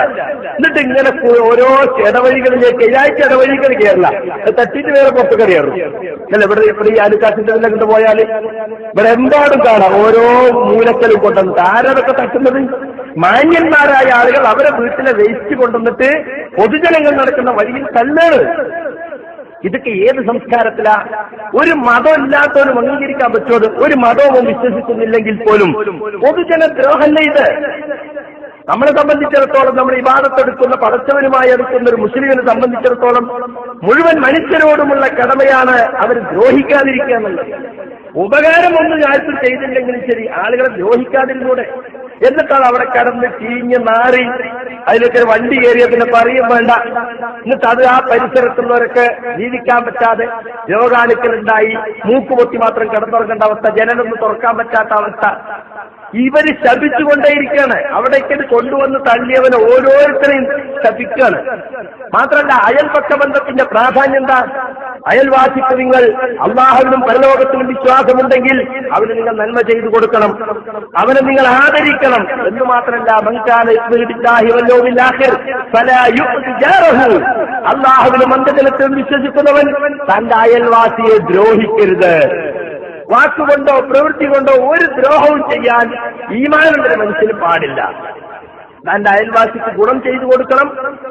എന്നിട്ട് ഇങ്ങനെ ഓരോ ഇടവഴികളിലേക്ക് ഏഴാഴ്ച ഇടവഴികൾ കയറില്ല തട്ടിട്ട് വേറെ പുറത്ത് കയറും അല്ല ഇവിടെ ഇവിടെ ഈ ആലുക്കാസിന്റെ കൊണ്ട് പോയാൽ ഇവിടെ എന്താണ് കാണാം? ഓരോ മൂലക്കലും കൊണ്ടുവന്നിട്ട് ആരതൊക്കെ തട്ടുന്നത്? മാന്യന്മാരായ ആളുകൾ അവരെ വീട്ടിലെ വേസ്റ്റ് കൊണ്ടുവന്നിട്ട് പൊതുജനങ്ങൾ നടക്കുന്ന വഴിയിൽ തള്ളാണ് ഇതൊക്കെ ഏത് സംസ്കാരത്തിലാ? ഒരു മതം ഇല്ലാത്തവനും അംഗീകരിക്കാൻ പറ്റുമത് ഒരു മതവും വിശ്വസിക്കുന്നില്ലെങ്കിൽ പോലും. പൊതുജന ദ്രോഹല്ല ഇത്. നമ്മളെ സംബന്ധിച്ചിടത്തോളം നമ്മൾ ഇബാദത്തെടുക്കുന്ന പടച്ചവനുമായി എടുക്കുന്ന ഒരു മുസ്ലിമിനെ സംബന്ധിച്ചിടത്തോളം മുഴുവൻ മനുഷ്യരോടുമുള്ള കടമയാണ് അവർ ദ്രോഹിക്കാതിരിക്കുക എന്നുള്ളത്. ഉപകാരമൊന്നും ആർക്കും ചെയ്തില്ലെങ്കിലും ശരി ആളുകളെ ദ്രോഹിക്കാതിരുന്നൂടെ. എന്നിട്ടാണ് അവിടെ കിടന്ന് ചീഞ്ഞ് നാറി. അതിലൊക്കെ ഒരു വണ്ടി കയറിയ പിന്നെ പറയും വേണ്ട. എന്നിട്ട് അത് ആ പരിസരത്തുള്ളവരൊക്കെ ജീവിക്കാൻ പറ്റാതെ രോഗാണുക്കളുണ്ടായി. മൂക്കുപൊത്തി മാത്രം കിടന്നുറങ്ങേണ്ട അവസ്ഥ. ജനനൊന്നും തുറക്കാൻ പറ്റാത്ത അവസ്ഥ. ഇവർ ശപിച്ചുകൊണ്ടേയിരിക്കുകയാണ് അവിടേക്ക് കൊണ്ടുവന്ന് തള്ളിയവനെ ഓരോരുത്തരെയും ശപിക്കുകയാണ് മാത്രമല്ല അയൽപക്ഷ ബന്ധത്തിന്റെ പ്രാധാന്യം എന്താ? അയൽവാസിക്ക് നിങ്ങൾ അള്ളാഹുവിനും പരലോകത്തിനും വിശ്വാസമുണ്ടെങ്കിൽ അവന് നിങ്ങൾ നന്മ ചെയ്തു കൊടുക്കണം. അവനെ നിങ്ങൾ ആദരിക്കണം. എന്ന് മാത്രമല്ല അള്ളാഹുവിനും മന്ദജനത്തിലും വിശ്വസിക്കുന്നവൻ തന്റെ അയൽവാസിയെ ദ്രോഹിക്കരുത്. വാക്കുകൊണ്ടോ പ്രവൃത്തി കൊണ്ടോ ഒരു ദ്രോഹവും ചെയ്യാൻ ഈമാനുള്ള മനുഷ്യന് പാടില്ല. തന്റെ അയൽവാസിക്ക് ഗുണം ചെയ്തു കൊടുക്കണം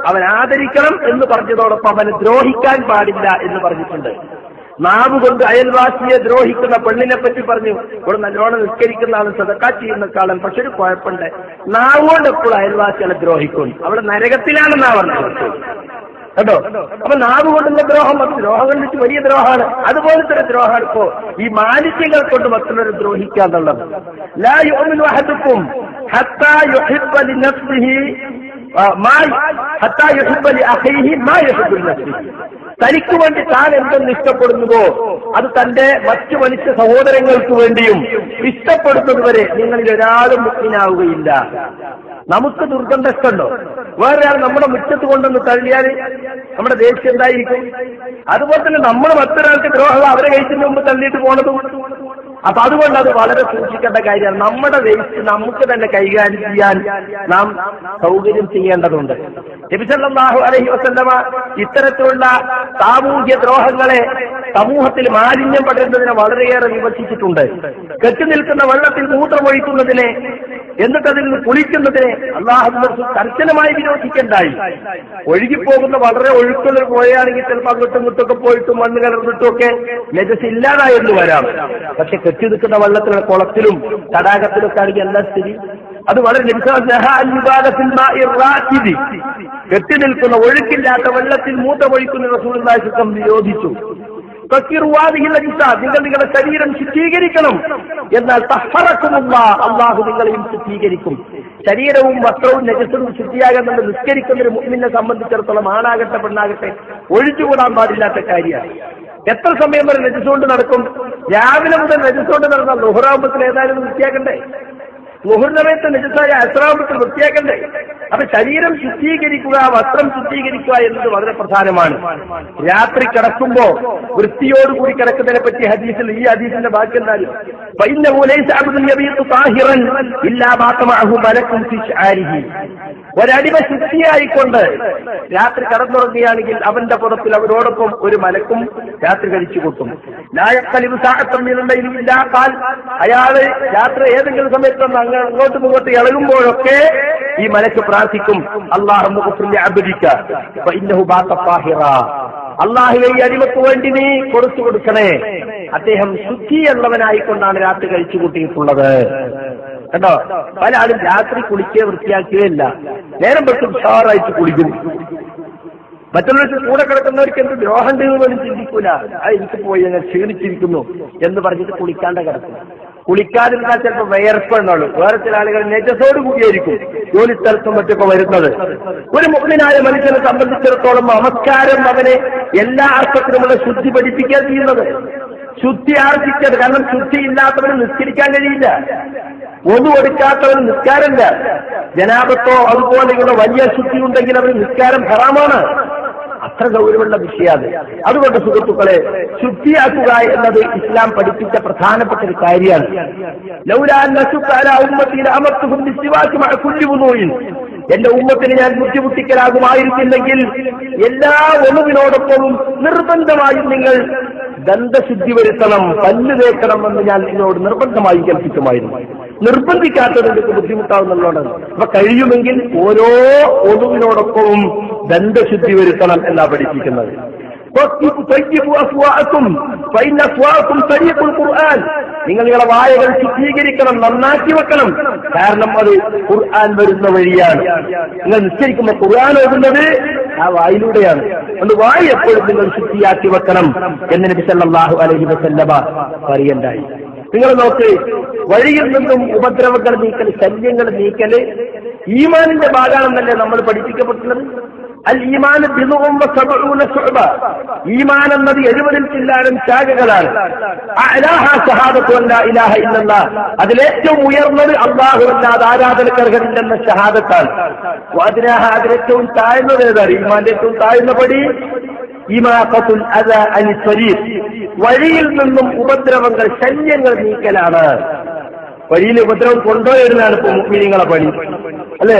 അവൻ ആദരിക്കണം എന്ന് പറഞ്ഞതോടൊപ്പം അവനെ ദ്രോഹിക്കാൻ പാടില്ല എന്ന് പറഞ്ഞിട്ടുണ്ട്. നാവ് കൊണ്ട് അയൽവാസിയെ ദ്രോഹിക്കുന്ന പെണ്ണിനെ പറ്റി പറഞ്ഞു ഇവിടെ നല്ലോണം നിസ്കരിക്കുന്ന ആളും സതക്കാ ചെയ്യുന്ന കാലം പക്ഷെ ഒരു കുഴപ്പമുണ്ട്. നാവ് കൊണ്ട് എപ്പോഴും അയൽവാസികളെ ദ്രോഹിക്കും. അവിടെ നരകത്തിലാണെന്നാ പറഞ്ഞത് കേട്ടോ? അപ്പൊ നാവ് കൊണ്ടുള്ള ദ്രോഹം അത് ദ്രോഹം കണ്ടിട്ട് വലിയ ദ്രോഹമാണ്. അതുപോലത്തെ ഒരു ദ്രോഹമാണ് ഇപ്പോ ഈ മാലിന്യങ്ങൾ കൊണ്ട് മറ്റുള്ളവരെ ദ്രോഹിക്കുക ലാ യോമിൻ വഹദുക്കും ഹത്താ ലിനഫ്സിഹി തനിക്ക് വേണ്ടി താൻ എന്തെന്ന് ഇഷ്ടപ്പെടുന്നുവോ അത് തന്റെ മറ്റു മനുഷ്യ സഹോദരങ്ങൾക്ക് വേണ്ടിയും ഇഷ്ടപ്പെടുന്നതുവരെ നിങ്ങളിൽ ഒരാളും മുക്തിനാവുകയില്ല നമുക്ക് ദുർഗന്ധമുണ്ടോ വേറൊരാൾ നമ്മുടെ മുറ്റത്ത് കൊണ്ടൊന്ന് തള്ളിയാൽ നമ്മുടെ ദേഷ്യം എന്തായിരിക്കും? അതുപോലെ തന്നെ നമ്മൾ മറ്റൊരാൾക്ക് ദ്രോഹം അവരെ കഴിച്ചതിന് മുമ്പ് തള്ളിയിട്ട് പോണത്. അപ്പൊ അതുകൊണ്ട് അത് വളരെ സൂക്ഷിക്കേണ്ട കാര്യമാണ്. നമ്മുടെ വേസ്റ്റ് നമുക്ക് തന്നെ കൈകാര്യം ചെയ്യാൻ നാം സൗകര്യം ചെയ്യേണ്ടതുണ്ട്. നബിസല്ലാഹു അലഹി വസല്ലമ ഇത്തരത്തിലുള്ള സാമൂഹ്യ ദ്രോഹങ്ങളെ സമൂഹത്തിൽ മാലിന്യം പടരുന്നതിനെ വളരെയേറെ വിമർശിച്ചിട്ടുണ്ട്. കെട്ടി നിൽക്കുന്ന വെള്ളത്തിൽ മൂത്രമൊഴിക്കുന്നതിനെ എന്നിട്ട് അതിൽ നിന്ന് കുളിക്കുന്നതിനെ അള്ളാഹു കർശനമായി വിരോധിക്കണ്ടായി. ഒഴുകിപ്പോകുന്ന വളരെ ഒഴുക്കുകൾ പോയാണെങ്കിൽ ചിലപ്പോൾ അങ്ങോട്ടും ഇങ്ങോട്ടൊക്കെ പോയിട്ടും മണ്ണ് കലർന്നിട്ടും ഒക്കെ നെജസ് ഇല്ലാതായെന്ന് വരാം. പക്ഷെ കെട്ടി നിൽക്കുന്ന വെള്ളത്തിലുള്ള കുളത്തിലും തടാകത്തിലൊക്കെ ആണെങ്കിൽ എല്ലാ സ്ഥിതി. അത് വളരെ കെട്ടി നിൽക്കുന്ന ഒഴുക്കില്ലാത്ത വെള്ളത്തിൽ മൂത്ത മൂത്രമൊഴിക്കുന്ന റസൂൽ വിരോധിച്ചു. നിങ്ങൾ നിങ്ങളുടെ ശരീരം ശുദ്ധീകരിക്കണം. എന്നാൽ തഹറക്കുമുള്ള അള്ളാഹു നിങ്ങളെയും ശുദ്ധീകരിക്കും. ശരീരവും വസ്ത്രവും നജസ്സും ശുദ്ധിയാകാൻ നമ്മൾ നിസ്കരിക്കുന്ന ഒരു മുമ്മിനെ സംബന്ധിച്ചിടത്തോളം ആണാകട്ടെ പെണ്ണാകട്ടെ ഒഴിച്ചുകൂടാൻ പാടില്ലാത്ത കാര്യമാണ്. എത്ര സമയം വരെ രജിച്ചുകൊണ്ട് നടക്കും? രാവിലെ മുതൽ രജിച്ചുകൊണ്ട് നടന്നാൽ ലുഹറാകുമ്പത്തിൽ ഏതായാലും വൃത്തിയാക്കണ്ടേ? മുഹൂർത്തമയത്ത് നിജസായ അസ്രാമത്തിൽ വൃത്തിയാക്കണ്ടേ? അപ്പൊ ശരീരം ശുദ്ധീകരിക്കുക വസ്ത്രം ശുദ്ധീകരിക്കുക എന്നത് വളരെ പ്രധാനമാണ്. രാത്രി കിടക്കുമ്പോ വൃത്തിയോടുകൂടി കിടക്കുന്നതിനെ പറ്റി ഹദീസിൽ ഈ ഹദീസിന്റെ ബാക്കി എന്തായാലും? ഒരടിമ ശുദ്ധിയായിക്കൊണ്ട് രാത്രി കടന്നുറങ്ങുകയാണെങ്കിൽ അവന്റെ പുറത്തിൽ അവരോടൊപ്പം ഒരു മലക്കും രാത്രി കഴിച്ചു കൂട്ടും. ലായക്കലിവ് സാഹത്തമ്മിലുണ്ടെങ്കിലില്ല കാൽ. അയാൾ രാത്രി ഏതെങ്കിലും സമയത്ത് അങ്ങോട്ടും മുഖത്ത് ഇളകുമ്പോഴൊക്കെ ഈ മലക്ക് പ്രാർത്ഥിക്കും. അള്ളാഹു അള്ളാഹുവെ ഈ അടിമക്ക് വേണ്ടി നീ കൊടുത്തു കൊടുക്കണേ. അദ്ദേഹം ശുദ്ധിയുള്ളവനായിക്കൊണ്ടാണ് രാത്രി കഴിച്ചു കൂട്ടിയിട്ടുള്ളത്. കേട്ടോ പല ആളും രാത്രി കുളിക്കുക വൃത്തിയാക്കുകയല്ല നേരം പെട്ട് ഉഷാറായിട്ട് കുളിക്കും. മറ്റുള്ളവർക്ക് കൂടെ കിടക്കുന്നവർക്ക് എന്ത് ദ്രോഹം പോലും ചിന്തിക്കൂല. ആ എനിക്ക് പോയി ഞാൻ ക്ഷീണിച്ചിരിക്കുന്നു എന്ന് പറഞ്ഞിട്ട് കുളിക്കാണ്ട കിടക്കും. കുളിക്കാതിരുന്നാൽ ചിലപ്പോൾ വിയർപ്പെണ്ണുള്ളൂ വേറെ ചില ആളുകൾ നെജസോട് കൂടിയായിരിക്കും ജോലി സ്ഥലത്തും മറ്റൊക്കെ വരുന്നത്. ഒരു മുഗ്നായ മനുഷ്യനെ സംബന്ധിച്ചിടത്തോളം നമസ്കാരം അവനെ എല്ലാ അർത്ഥത്തിലുമുള്ള ശുദ്ധി പഠിപ്പിക്കാൻ ചെയ്യുന്നത്. ശുദ്ധി ആർജിച്ചത്. കാരണം ശുദ്ധി ഇല്ലാത്തവന് നിസ്കരിക്കാൻ കഴിയില്ല. ഒന്നും നിസ്കാരമില്ല. ജനാപത്തോ അതുപോലെയുള്ള വലിയ ശുദ്ധി ഉണ്ടെങ്കിൽ അവന് നിസ്കാരം ഹറാമാണ്. അത്ര ഗൗരവമുള്ള വിഷയാണ് അതുകൊണ്ട് സുഹൃത്തുക്കളെ ശുദ്ധിയാക്കുക എന്നത് ഇസ്ലാം പഠിപ്പിച്ച പ്രധാനപ്പെട്ട ഒരു കാര്യമാണ്. എന്റെ ഉമ്മത്തിന് ഞാൻ ബുദ്ധിമുട്ടിക്കലാകുമായിരുന്നില്ലെങ്കിൽ എല്ലാ ഒളിവിനോടൊപ്പവും നിർബന്ധമായും നിങ്ങൾ ദന്തശുദ്ധി വരുത്തണം പല്ല് തേക്കണം എന്ന് ഞാൻ നിങ്ങളോട് നിർബന്ധമായും കൽപ്പിക്കുമായിരുന്നു. നിർബന്ധിക്കാത്തത് നിങ്ങൾക്ക് ബുദ്ധിമുട്ടാവുന്നുള്ളതാണ് അപ്പൊ കഴിയുമെങ്കിൽ ഓരോ ഒതുവിനോടൊപ്പവും ദന്തശുദ്ധി വരുത്തണം എന്നാ പഠിപ്പിക്കുന്നത്. നിങ്ങൾ നിങ്ങളെ വായകൾ ശുദ്ധീകരിക്കണം നന്നാക്കി വെക്കണം. കാരണം അത് ഖുർആൻ വരുന്ന വഴിയാണ്. നിങ്ങൾ നിശ്ചയിക്കുമ്പോൾ ഖുർആൻ ഓടുന്നത് ആ വായിലൂടെയാണ്. അതുകൊണ്ട് വായ എപ്പോഴും നിങ്ങൾ ശുദ്ധിയാക്കി വെക്കണം എന്ന് നബി അലൈഹി വസല്ലമ പറയണ്ടായി. നിങ്ങൾ നോക്ക് വഴിയിൽ നിന്നും ഉപദ്രവങ്ങൾ നീക്കൽ ശല്യങ്ങൾ നീക്കൽ ഈമാനിന്റെ ഭാഗമാണെന്നല്ലേ നമ്മൾ പഠിപ്പിക്കപ്പെട്ടുള്ളത് അൽ ഈമാൻ ഈമാൻ എന്നത് എഴുപതിൽ ചില്ലാനും ശാഖകളാണ് ഇലാഹ ഇല്ലല്ല. അതിലേറ്റവും ഉയർന്നത് അള്ളാഹു അല്ലാതെ ആരാധനക്കർഹരില്ലെന്ന ഷഹാദത്താണ്. അതിനേറ്റവും താഴ്ന്നത് ഏതാണ്? ഈമാന്റെ ഏറ്റവും താഴ്ന്ന പടി? ഇമാഖത്തുൽ അദ അനി വഴിയിൽ നിന്നും ഉപദ്രവങ്ങൾ ശല്യങ്ങൾ നീക്കലാണ്. വഴിയിൽ ഉപദ്രവം കൊണ്ടുപോയിരുന്നാണ് ഇപ്പൊ മുക്മിനിങ്ങളെ പണി. അല്ലേ?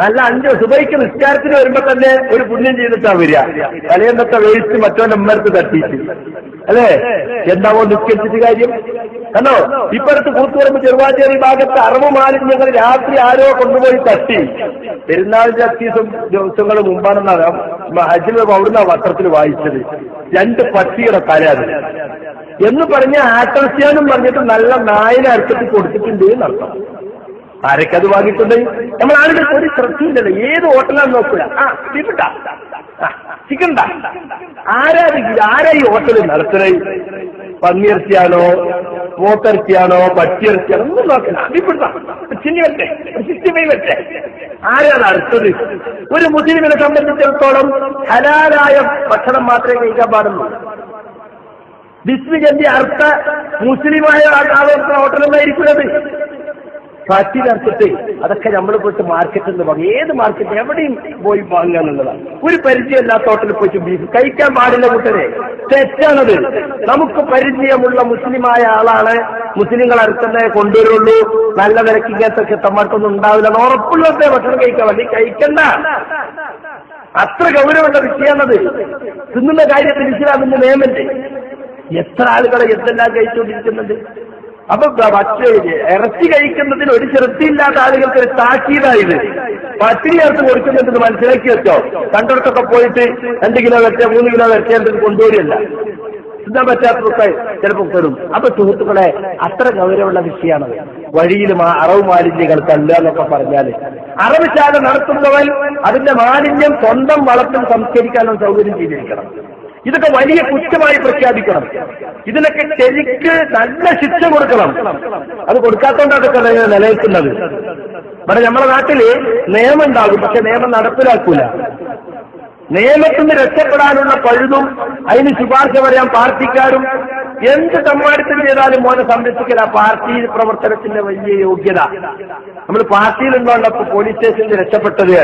നല്ല അഞ്ച് സുബൈക്ക് നിസ്കാരത്തിന് വരുമ്പോ തന്നെ ഒരു പുണ്യം ചെയ്തിട്ടാ വരിക. തലേന്നത്തെ വേസ്റ്റ് മറ്റോ നമ്മർക്ക് തട്ടിയിട്ട്. അല്ലേ? എന്താവോ നിസ്കരിച്ചിട്ട് കാര്യം? കണ്ടോ? ഇപ്പടുത്ത് കൂത്തുപറമ്പ് ചെറുവാഞ്ചേരി ഭാഗത്ത് അറവ് മാലിന്യങ്ങൾ രാത്രി ആരോ കൊണ്ടുപോയി തട്ടി. പെരുന്നാളിന്റെ അത്യാവശ്യം ദിവസങ്ങൾ മുമ്പാണെന്നാണ് ഹജ്ജിൽ അവിടുന്ന് വസ്ത്രത്തിൽ വായിച്ചത്. രണ്ട് പട്ടിയുടെ തല എന്ന് പറഞ്ഞ ആട്ടർസ്യാനും പറഞ്ഞിട്ട് നല്ല നായനെ അർത്ഥത്തിൽ കൊടുത്തിട്ടുണ്ട് എന്നർത്ഥം. ആരൊക്കെ അത് വാങ്ങിയിട്ടുണ്ട്? നമ്മൾ ആരുടെ ഒരു ശ്രദ്ധയില്ലല്ലോ ഏത് ഹോട്ടലാന്ന് നോക്കുക? ആ ബീഫിട്ടാ ചിക്കൻ ആരാ? ആരാ ഈ ഹോട്ടൽ നടത്തുന്നത്? പന്നിയിറച്ചിയാണോ? പോത്തിറച്ചിയാണോ? പട്ടിയിറച്ചിയാണോ? ഒന്നും നോക്കണ്ട. സിക്സ്റ്റി ഫൈവ് വെച്ചേ ആരാണ് അടുത്തത് ഒരു മുസ്ലിമിനെ സംബന്ധിച്ചിടത്തോളം ഹലാലായ ഭക്ഷണം മാത്രമേ കഴിക്കാൻ പാടുള്ളൂ. ബിസ്മിന്റെ അർത്ഥ? മുസ്ലിമായ ആളുകൾക്ക് ഹോട്ടലൊന്നായിരിക്കുന്നത്. പറ്റിനർത്ഥത്തെ അതൊക്കെ നമ്മൾ പോയിട്ട് മാർക്കറ്റിൽ നിന്ന് വാങ്ങും. ഏത് മാർക്കറ്റ് എവിടെയും പോയി വാങ്ങുക എന്നുള്ളതാണ്. ഒരു പരിചയമില്ലാത്ത ഹോട്ടലിൽ പോയിട്ട് ബീഫ് കഴിക്കാൻ പാടില്ല കൂട്ടരെ തെറ്റാണത്. നമുക്ക് പരിചയമുള്ള മുസ്ലിമായ ആളാണ് മുസ്ലിങ്ങൾ അടുത്തന്നെ കൊണ്ടുവരുള്ളൂ. നല്ല നിരക്ക് ഇങ്ങനത്തെ ചെത്തന്മാർക്കൊന്നും ഉണ്ടാവില്ല എന്ന് ഉറപ്പുള്ളവരുടെ ഭക്ഷണം കഴിക്കാൻ വേണ്ടി കഴിക്കണ്ട. അത്ര ഗൗരവമുള്ള വിഷയമാണത് തിന്നുന്ന കാര്യത്തിൽ ഇസ്ലാമിന്റെ നിയമല്ലേ എത്ര ആളുകളെ എന്തെല്ലാം കഴിച്ചുകൊണ്ടിരിക്കുന്നുണ്ട്? അപ്പൊ മറ്റ് ഇറച്ചി കഴിക്കുന്നതിന് ഒരു ശ്രദ്ധയില്ലാത്ത ആളുകൾക്ക് ഒരു താക്കീതായത് പട്ടിണി ചേർത്ത് കൊടുക്കുന്നുണ്ടെന്ന് മനസ്സിലാക്കി വെച്ചോ? കണ്ടിടത്തൊക്കെ പോയിട്ട് രണ്ട് കിലോ വെച്ച മൂന്ന് കിലോ വെച്ചേണ്ടത് കൊണ്ടുവരില്ല തിന്നാൻ പറ്റാത്തതൊക്കെ ചിലപ്പോൾ തരും അപ്പൊ സുഹൃത്തുക്കളെ അത്ര ഗൗരവമുള്ള വിഷയമാണ് വഴിയിൽ അറവ് മാലിന്യങ്ങൾ തള്ളുക എന്നൊക്കെ പറഞ്ഞാൽ. അറവ് ശാല നടത്തുന്നവൻ അതിന്റെ മാലിന്യം സ്വന്തം വളത്തിൽ സംസ്കരിക്കാനും സൗകര്യം ചെയ്തിരിക്കണം. ഇതൊക്കെ വലിയ കുറ്റമായി പ്രഖ്യാപിക്കണം. ഇതിനൊക്കെ ശരിക്ക് നല്ല ശിക്ഷ കൊടുക്കണം. അത് കൊടുക്കാത്തോണ്ടാണ് അതൊക്കെ നില- നിലനിൽക്കുന്നത്. ഇവിടെ നമ്മുടെ നാട്ടിൽ നിയമം ഉണ്ടാകും പക്ഷെ നിയമം നടപ്പിലാക്കൂല. നിയമത്തിന് രക്ഷപ്പെടാനുള്ള പഴുതും അതിന് ശുപാർശ പറയാൻ പാർട്ടിക്കാരും എന്ത് സമ്മാനത്തിന് ചെയ്താലും മോനെ സംരക്ഷിക്കൽ ആ പാർട്ടി പ്രവർത്തനത്തിന്റെ വലിയ യോഗ്യത. നമ്മൾ പാർട്ടിയിലുള്ളപ്പോൾ പോലീസ് സ്റ്റേഷനിൽ രക്ഷപ്പെട്ടത്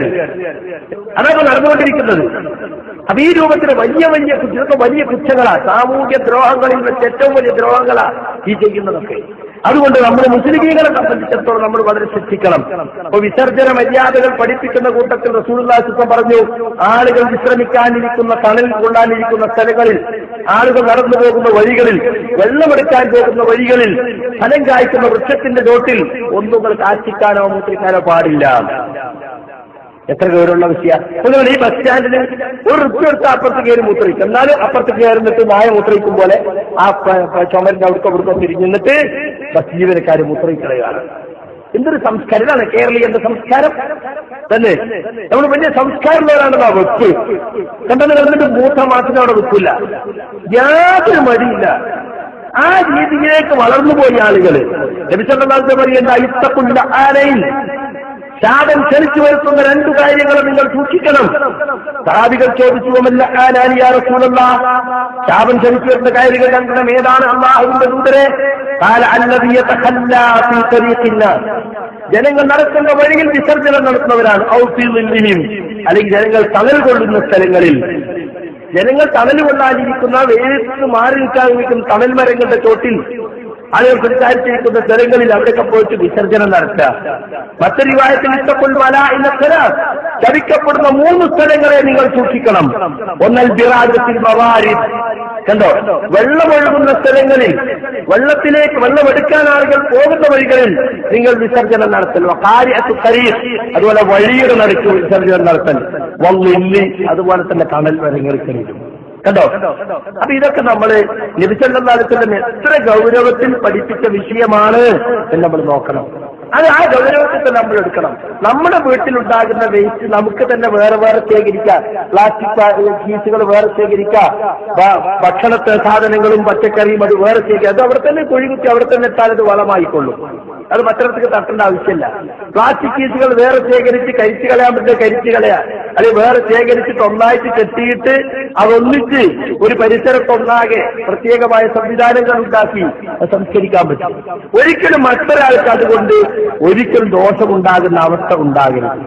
അതാണ് നടന്നുകൊണ്ടിരിക്കുന്നത്. അപ്പൊ ഈ രൂപത്തിൽ വലിയ വലിയ കുറ്റങ്ങൾ വലിയ കുറ്റങ്ങളാ. സാമൂഹ്യ ദ്രോഹങ്ങളിൽ വെച്ച് ഏറ്റവും വലിയ ദ്രോഹങ്ങളാ ഈ ചെയ്യുന്നതൊക്കെ. അതുകൊണ്ട് നമ്മൾ മുസ്ലിമീങ്ങളെ സംബന്ധിച്ചിടത്തോളം നമ്മൾ വളരെ ശ്രദ്ധിക്കണം. അപ്പൊ വിസർജന മര്യാദകൾ പഠിപ്പിക്കുന്ന കൂട്ടത്തിൽ റസൂൽസുഖം പറഞ്ഞു ആളുകൾ വിശ്രമിക്കാനിരിക്കുന്ന കണൽ കൊള്ളാനിരിക്കുന്ന സ്ഥലങ്ങളിൽ ആളുകൾ നടന്നു പോകുന്ന വഴികളിൽ വെള്ളമെടുക്കാൻ പോകുന്ന വഴികളിൽ ഫലം കായ്ക്കുന്ന വൃക്ഷത്തിന്റെ ചോട്ടിൽ ഒന്നുകൾ കാറ്റിക്കാനോ മൂത്രിക്കാനോ പാടില്ല. എത്ര ഗൗരവമുള്ള വിഷയ? അതുകൊണ്ട് ഈ ബസ് സ്റ്റാൻഡിന് ഒരു റുപ്യ എടുത്ത് അപ്പുറത്ത് കയറി മൂത്രയിക്കും. എന്നാലും അപ്പുറത്ത് കയറിന്നിട്ട് നായ മൂത്രയിക്കും പോലെ ആ ചുമരിന്റെ അവിടുത്തെ അവിടുത്തെ തിരിഞ്ഞിട്ട് ബസ് ജീവനക്കാർ മൂത്രയിക്കളയാണ് എന്തൊരു സംസ്കാരമാണ് കേരളീയന്റെ സംസ്കാരം. തന്നെ? നമ്മൾ വലിയ സംസ്കാരമുള്ളവരാണ് ആ വെപ്പ്. കണ്ടത് കണ്ടിട്ട് മൂത്ത മാസത്തിന് അവിടെ വെക്കില്ല യാതൊരു മടിയില്ല. ആ രീതിയിലേക്ക് വളർന്നുപോയി ആളുകൾ ലഭിച്ചെന്നാൾ പറയേണ്ട ഇത്തക്കുള്ള ആനയിൽ ശാപം ക്ഷണിച്ചു വരുത്തുന്ന രണ്ടു കാര്യങ്ങൾ നിങ്ങൾ സൂക്ഷിക്കണം. സാധികൾ ചോദിച്ചുവമല്ല ആനാനിയാറസൂലല്ല ശാപം ക്ഷണിച്ചു വരുന്ന കാര്യങ്ങൾ രണ്ടെണ്ണം ഏതാണ്? അള്ളാഹുവിന്റെ ദൂതരെ. കാല അല്ലതീയത്തില്ല ജനങ്ങൾ നടക്കുന്ന വഴിയിൽ വിസർജനം നടത്തുന്നവരാണ്. ഔഫിയും അല്ലെങ്കിൽ ജനങ്ങൾ തണൽ കൊള്ളുന്ന സ്ഥലങ്ങളിൽ. ജനങ്ങൾ തണൽ കൊള്ളാതിരിക്കുന്ന വെയിലത്ത് മാറി നിൽക്കാൻ തണൽ മരങ്ങളുടെ ചോട്ടിൽ ആളുകൾ സംസാരിച്ചിരിക്കുന്ന സ്ഥലങ്ങളിൽ അവിടെയൊക്കെ പോയിട്ട് വിസർജനം നടത്തുക. മറ്റൊരു വിവാഹത്തിൽ ഇഷ്ടപ്പോൾ വല എന്ന സ്ഥലം ചതിക്കപ്പെടുന്ന മൂന്ന് സ്ഥലങ്ങളെ നിങ്ങൾ സൂക്ഷിക്കണം. ഒന്നൽ ബിറാജത്തിൽ മവാരി കണ്ടോ? വെള്ളമൊഴുകുന്ന സ്ഥലങ്ങളിൽ വെള്ളത്തിലേക്ക് വെള്ളമെടുക്കാൻ ആളുകൾ പോകുന്ന വഴികളിൽ നിങ്ങൾ വിസർജനം നടത്തൽ. കാര്യത്ത് കരീർ അതുപോലെ വഴിയുടെ നടക്കും വിസർജനം നടത്തൽ. വള്ളില്ലി അതുപോലെ തന്നെ കടൽ മരങ്ങൾക്കിടയിലും കണ്ടോ? അപ്പൊ ഇതൊക്കെ നമ്മൾ നിബിസല്ലാലത്തിന്റെ എത്ര ഗൗരവത്തിൽ പഠിപ്പിച്ച വിഷയമാണ് എന്ന് നമ്മൾ നോക്കണം. അത് ആ ഗൗരവത്തിൽ നമ്മൾ എടുക്കണം. നമ്മുടെ വീട്ടിലുണ്ടാകുന്ന വേസ്റ്റ് നമുക്ക് തന്നെ വേറെ വേറെ ശേഖരിക്കാം. പ്ലാസ്റ്റിക് ഫീസുകൾ വേറെ ശേഖരിക്കാം. ഭക്ഷണത്തെ സാധനങ്ങളും പച്ചക്കറിയും അത് വേറെ ശേഖരിക്കാം. അത് അവിടെ തന്നെ കുഴികുത്തി അവിടെ തന്നെ എത്താൻ അത് വളമായിക്കൊള്ളും. അത് പത്രത്തിൽ തട്ടേണ്ട ആവശ്യമില്ല. പ്ലാസ്റ്റിക് ഫീസുകൾ വേറെ ശേഖരിച്ച് കരിച്ചു കളയാൻ പറ്റുന്ന കരിച്ചു കളയാ. അല്ലെങ്കിൽ വേറെ ശേഖരിച്ചിട്ട് ഒന്നായിട്ട് കെട്ടിയിട്ട് അതൊന്നിച്ച് ഒരു പരിസരത്തൊന്നാകെ പ്രത്യേകമായ സംവിധാനങ്ങൾ ഉണ്ടാക്കി സംസ്കരിക്കാൻ പറ്റും. ഒരിക്കലും മറ്റൊരാൾക്ക് അതുകൊണ്ട് ഒരിക്കലും ദോഷമുണ്ടാകുന്ന അവസ്ഥ ഉണ്ടാകരുത്.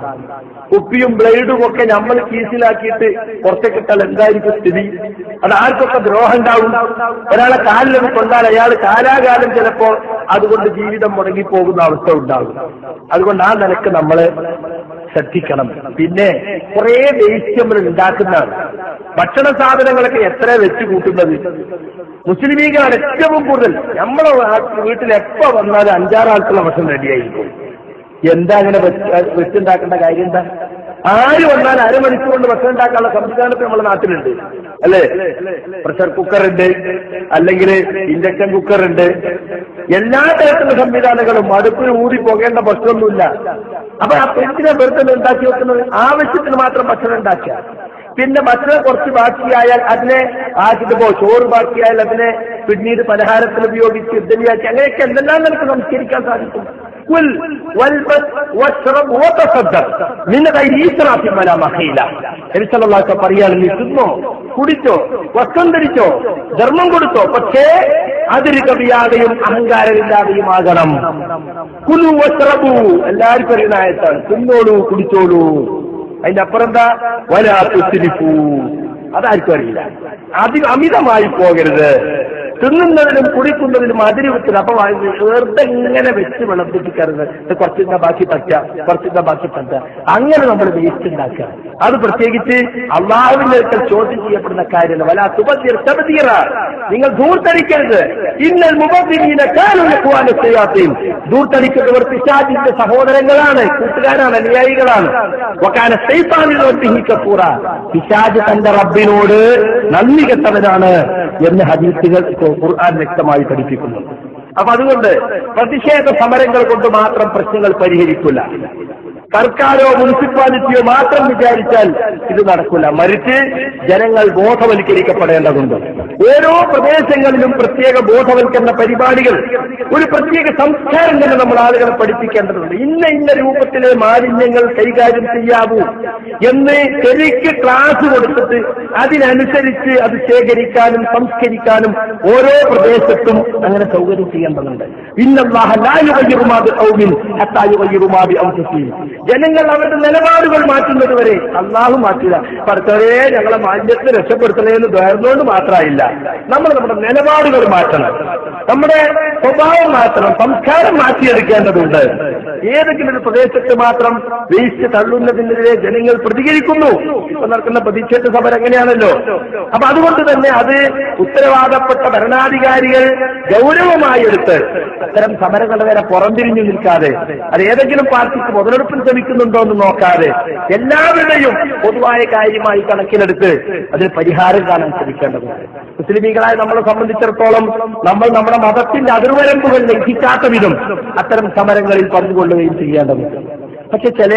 കുപ്പിയും ബ്ലേഡും ഒക്കെ നമ്മൾ കീസിലാക്കിയിട്ട് പുറത്തേക്കിട്ടാൽ എന്തായിരിക്കും സ്ഥിതി? അത് ആർക്കൊക്കെ ദ്രോഹം ഉണ്ടാവും? ഒരാളെ കാലിലത് കൊണ്ടാൽ അയാൾ കാലാകാലം ചിലപ്പോൾ അതുകൊണ്ട് ജീവിതം മുടങ്ങിപ്പോകുന്ന അവസ്ഥ ഉണ്ടാകും. അതുകൊണ്ട് ആ നിലയ്ക്ക് നമ്മൾ ശ്രദ്ധിക്കണം. പിന്നെ കുറെ വേസ്റ്റ് നമ്മൾ ഉണ്ടാക്കുന്നതാണ്. ഭക്ഷണ സാധനങ്ങളൊക്കെ എത്ര വെച്ച് കൂട്ടുന്നത്? മുസ്ലിമീങ്ങളാണ് ഏറ്റവും കൂടുതൽ. നമ്മളെ വീട്ടിൽ എപ്പോ വന്നാലും അഞ്ചാറാൾക്കുള്ള ഭക്ഷണം റെഡിയായിരിക്കും എന്താ അങ്ങനെ വെച്ച് വെച്ചുണ്ടാക്കേണ്ട കാര്യം എന്താ? ആര് വന്നാൽ അരമണിക്കൂർ കൊണ്ട് ഭക്ഷണം ഉണ്ടാക്കാനുള്ള സംവിധാനത്തിൽ നമ്മുടെ നാട്ടിലുണ്ട്. അല്ലേ? പ്രഷർ കുക്കർ ഉണ്ട് അല്ലെങ്കിൽ ഇൻഡക്ഷൻ കുക്കർ ഉണ്ട് എല്ലാ തരത്തിലുള്ള സംവിധാനങ്ങളും അടുപ്പിന് ഊതി പോകേണ്ട ഭക്ഷണമൊന്നുമില്ല. അപ്പൊ ആ പെട്ടിനെ വെറുതെ ഉണ്ടാക്കി വെക്കുന്നത് ആവശ്യത്തിന് മാത്രം ഭക്ഷണം ഉണ്ടാക്കുക. പിന്നെ ഭക്ഷണം കുറച്ച് ബാക്കിയായാൽ അതിനെ ആക്കിട്ട് പോ ചോറ് ബാക്കിയായാൽ അതിനെ പിന്നീട് പലഹാരത്തിൽ ഉപയോഗിച്ച് ഇഡലിയാക്കി അങ്ങനെയൊക്കെ എന്തെല്ലാം നിനക്ക് സംസ്കരിക്കാൻ സാധിക്കും. കുൽ വൽബസ് വസ്റബ് വതസദ്ദഖ് നിന്ന കയ്യിൽ ഈസ്രാഫിൻ വലാ മഖീല നബി സല്ലല്ലാഹു പറയാണ് നീ തിന്നോ കുടിച്ചോ വസ്ത്രം ധരിച്ചോ ധർമ്മം കൊടുത്തോ പക്ഷേ അതിര് കവിയാതെയും അഹങ്കാരമില്ലാതെയും ആകണം കുലു വസ്റബു എല്ലാവരും പറയുന്ന ആയത്താണ്. തിന്നോളൂ കുടിച്ചോളൂ. അതിന്റെ അപ്പുറം എന്താ? വലാ തുസ്രിഫൂ. അതാർക്കും അറിയില്ല. അധികം അമിതമായി പോകരുത്. തിന്നുന്നതിനും കുടിക്കുന്നതിനും അതിരുവിത്തിന് അപ്പൊ വെറുതെ ഇങ്ങനെ വെച്ച് വിളപ്പിപ്പിക്കരുത് ഇത് കുറച്ചിന്ന ബാക്കി പറ്റ കുറച്ചിന്ന ബാക്കി പറ്റ. അങ്ങനെ നമ്മൾ വേസ്റ്റ് ഉണ്ടാക്കുക. അത് പ്രത്യേകിച്ച് അള്ളാഹുവിന്റെ ചോദ്യം ചെയ്യപ്പെടുന്ന കാര്യമല്ല. വല തുപതിയർ നിങ്ങൾ ദൂർത്തടിക്കരുത് ഇന്നൽ മുബദ്ദിനീന കാനു ഇഖ്വാന ചെയ്യാത്തയും ദൂർത്തടിക്കുന്നവർ പിശാചിന്റെ സഹോദരങ്ങളാണ് കൂട്ടുകാരാണ് അനുയായികളാണ്. വക്കാന സൈത്താനിൽ ഒട്ടിഹിക്കപ്പൂറ പിശാജ് തന്റെ റബ്ബിനോട് നന്ദി കെട്ടവനാണ് എന്ന് ഹദീസുകൾ ഖുർആൻ വ്യക്തമായി പഠിപ്പിക്കുന്നു. അപ്പൊ അതുകൊണ്ട് പ്രതിഷേധ സമരങ്ങൾ കൊണ്ട് മാത്രം പ്രശ്നങ്ങൾ പരിഹരിക്കില്ല. സർക്കാരോ മുനിസിപ്പാലിറ്റിയോ മാത്രം വിചാരിച്ചാൽ ഇത് നടക്കില്ല. മറിച്ച് ജനങ്ങൾ ബോധവൽക്കരിക്കപ്പെടേണ്ടതുണ്ട്. ഓരോ പ്രദേശങ്ങളിലും പ്രത്യേക ബോധവൽക്കരണ പരിപാടികൾ ഒരു പ്രത്യേക സംസ്കാരം തന്നെ നമ്മൾ ആളുകളെ പഠിപ്പിക്കേണ്ടതുണ്ട്. ഇന്ന ഇന്ന രൂപത്തിലെ മാലിന്യങ്ങൾ കൈകാര്യം ചെയ്യാവൂ എന്ന് ശരിക്ക് ക്ലാസ് കൊടുത്തിട്ട് അതിനനുസരിച്ച് അത് ശേഖരിക്കാനും സംസ്കരിക്കാനും ഓരോ പ്രദേശത്തും അങ്ങനെ സൗകര്യം ചെയ്യേണ്ടതുണ്ട്. ജനങ്ങൾ അവരുടെ നിലപാടുകൾ മാറ്റുന്നത് വരെ അള്ളാഹു മാറ്റില്ല. പഠിത്തവരെ ഞങ്ങളെ മാലിന്യത്തെ രക്ഷപ്പെടുത്തണേ എന്ന് ദ്വാരുന്നതുകൊണ്ട് മാത്രമായില്ല. നമ്മൾ നമ്മുടെ നിലപാടുകൾ മാറ്റണം. നമ്മുടെ സ്വഭാവം മാറ്റണം. സംസ്കാരം മാറ്റിയെടുക്കേണ്ടതുണ്ട്. ഏതെങ്കിലും ഒരു പ്രദേശത്ത് മാത്രം വേസ്റ്റ് തള്ളുന്നതിനെതിരെ ജനങ്ങൾ പ്രതികരിക്കുന്നു. ഇപ്പൊ നടക്കുന്ന പ്രതിഷേധ സമരം എങ്ങനെയാണല്ലോ? അപ്പൊ അതുകൊണ്ട് തന്നെ അത് ഉത്തരവാദപ്പെട്ട ഭരണാധികാരികൾ ഗൗരവമായി എടുത്ത് അത്തരം സമരങ്ങളുടെ നേരെ പുറംതിരിഞ്ഞു നിൽക്കാതെ അത് ഏതെങ്കിലും പാർട്ടിക്ക് മുതലെടുപ്പിന് ശ്രമിക്കുന്നുണ്ടോ എന്ന് നോക്കാതെ എല്ലാവരുടെയും പൊതുവായ കാര്യമായി കണക്കിലെടുത്ത് അതിന് പരിഹാരം കാണാൻ ശ്രമിക്കേണ്ടതുണ്ട്. മുസ്ലിമീകളായ നമ്മളെ സംബന്ധിച്ചിടത്തോളം നമ്മൾ നമ്മുടെ മതത്തിന്റെ അതിർവരമ്പുകൾ ലംഘിക്കാത്ത വിധം അത്തരം സമരങ്ങളിൽ പങ്കുകൊള്ളുകയും ചെയ്യേണ്ടതുണ്ട്. പക്ഷെ ചില